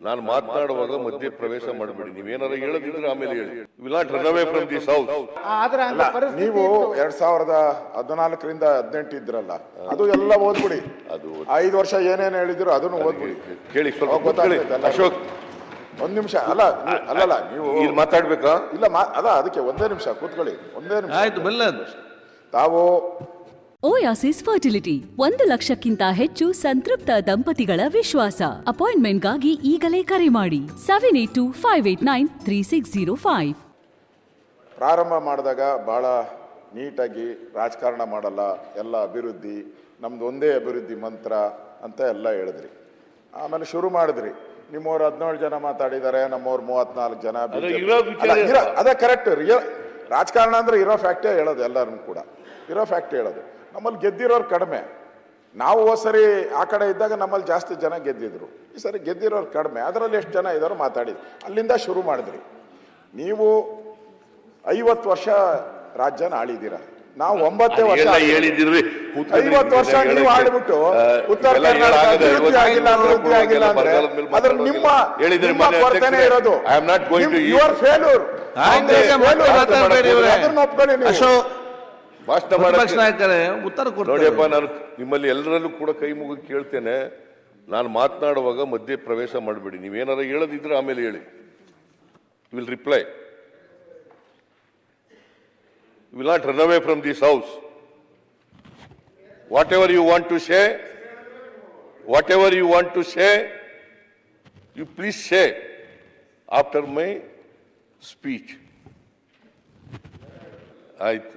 ನಾನು ಮಾತನಾಡುವಾಗ ಮಧ್ಯ ಪ್ರವೇಶ ಮಾಡಬೇಡಿ. ನೀವೇನಾರ ಹೇಳದಿದ್ರೆ ಆಮೇಲೆ ಹೇಳಿ. Will not run away from the south ಆದ್ರೆ ಅಂತ ಪರಿಸ್ಥಿತಿ ನೀವು ಇತ್ತು. ಎರಡ್ ಸಾವಿರದ ಹದಿನಾಲ್ಕರಿಂದ ಹದಿನೆಂಟು ಇದ್ರಲ್ಲ ಅದು ಎಲ್ಲ ಓದ್ಬಿಡಿ. ಅದು ಐದು ವರ್ಷ ಏನೇನು ಹೇಳಿದ್ರು ಅದನ್ನು ಓದ್ಬಿಡಿ. ಕೇಳಿ ಸ್ವಲ್ಪ ಅವಾಗ. ಎಲ್ಲ. ಅಶೋಕ್. ಒಂದ್ ನಿಮಿಷ ಅಲ್ಲ ನೀವು- ಅಲ್ಲಲ್ಲ ನೀವು ಇಲ್ಲಿ ಮಾತಾಡ್ಬೇಕಾ? ಇಲ್ಲ ಮಾ- ಅಲ್ಲ ಅದಕ್ಕೆ ಒಂದೇ ನಿಮಿಷ ಕೂತ್ಕೊಳ್ಳಿ. ಒಂದೇ ನಿಮಿಷ. ಆಯ್ತು ಬೆಲ್ಲ ತಾವು ಓಯಾಸಿಸ್ ಫರ್ಟಿಲಿಟಿ ಒಂದು ಲಕ್ಷಕ್ಕಿಂತ ಹೆಚ್ಚು ಸಂತೃಪ್ತ ದಂಪತಿಗಳ ವಿಶ್ವಾಸ. ಅಪಾಯಿಂಟ್ಮೆಂಟ್ಗಾಗಿ ಈಗಲೇ ಕರೆ ಮಾಡಿ. Seven eight two five eight nine three six zero five ಪ್ರಾರಂಭ ಮಾಡಿದಾಗ ಬಹಳ ನೀಟಾಗಿ ರಾಜಕಾರಣ ಮಾಡಲ್ಲ ಎಲ್ಲ ಅಭಿವೃದ್ಧಿ ನಮ್ದು ಒಂದೇ ಅಭಿವೃದ್ಧಿ ಮಂತ್ರ ಅಂತ ಎಲ್ಲ ಹೇಳಿದ್ರಿ. ಆಮೇಲೆ ಶುರು ಮಾಡಿದ್ರಿ. ನಿಮ್ಮವ್ರು ಹದಿನೇಳು ಜನ ಮಾತಾಡಿದ್ದಾರೆ ನಮ್ಮವ್ರು ಮೂವತ್ನಾಲ್ಕು ಜನ ಅದು ಇರೋ ಇರೋ- ಅದೇ ಕರೆಕ್ಟ್ ರಿಯಲ್ ರಾಜಕಾರಣ ಅಂದ್ರೆ ಇರೋ ಫ್ಯಾಕ್ಟೇ ಹೇಳೋದು ಎಲ್ಲರೂ ಕೂಡ. ಇರೋ ಫ್ಯಾಕ್ಟ್ ಹೇಳೋದು. ನಮ್ಮಲ್ಲಿ ಗೆದ್ದಿರೋರು ಕಡಿಮೆ. ನಾವು ಓ ಸರಿ ಆ ಕಡೆ ಇದ್ದಾಗ ನಮ್ಮಲ್ಲಿ ಜಾಸ್ತಿ ಜನ ಗೆದ್ದಿದ್ರು. ಈ ಸರಿ ಗೆದ್ದಿರೋರು ಕಡಿಮೆ. ಅದರಲ್ಲಿ ಎಷ್ಟು ಜನ ಇದ್ದಾರೋ ಮಾತಾಡಿ ಅಲ್ಲಿಂದ ಶುರು ಮಾಡಿದ್ರಿ. ನೀವು ಐವತ್ತು ವರ್ಷ ರಾಜ್ಯನ ಆಳಿದ್ದೀರಾ? ನಾವು ಒಂಬತ್ತೇ ವರ್ಷ. ಹೇಳಿದಿರ್ರಿ ಐವತ್ತು ವರ್ಷ ನೀವು ಆಡಿಬಿಟ್ಟು ಉತ್ತರ ಕರ್ನಾಟಕ ಆಗಿಲ್ಲ ಅಭಿವೃದ್ಧಿ ಆಗಿಲ್ಲ ಅಂದ್ರೆ ಅದ್ರ ನಿಮ್ಮ ಅಧ್ಯಕ್ಷರೇ, ಇರೋದು. ಯುವರ್ ಫೇಲ್ಯೂರ್ ಅದನ್ನ ಒಪ್ಕೊಳ್ಳಿ ನೀವು. ಭಾಷಣ ನಾಯಕರೇ ಉತ್ತರ ನೋಡಿಯಪ್ಪ ನಾನು ನಿಮ್ಮಲ್ಲಿ ಎಲ್ಲರಲ್ಲೂ ಕೂಡ ಕೈ ಮುಗಿ ಕೇಳ್ತೇನೆ. ನಾನು ಮಾತನಾಡುವಾಗ ಮಧ್ಯೆ ಪ್ರವೇಶ ಮಾಡಬೇಡಿ. ನೀವೇನಾರ ಹೇಳದಿದ್ರೆ ಆಮೇಲೆ ಹೇಳಿ. Will reply will not run away from this house whatever you want to say whatever you want to say you please say after my speech ಆಯ್ತು.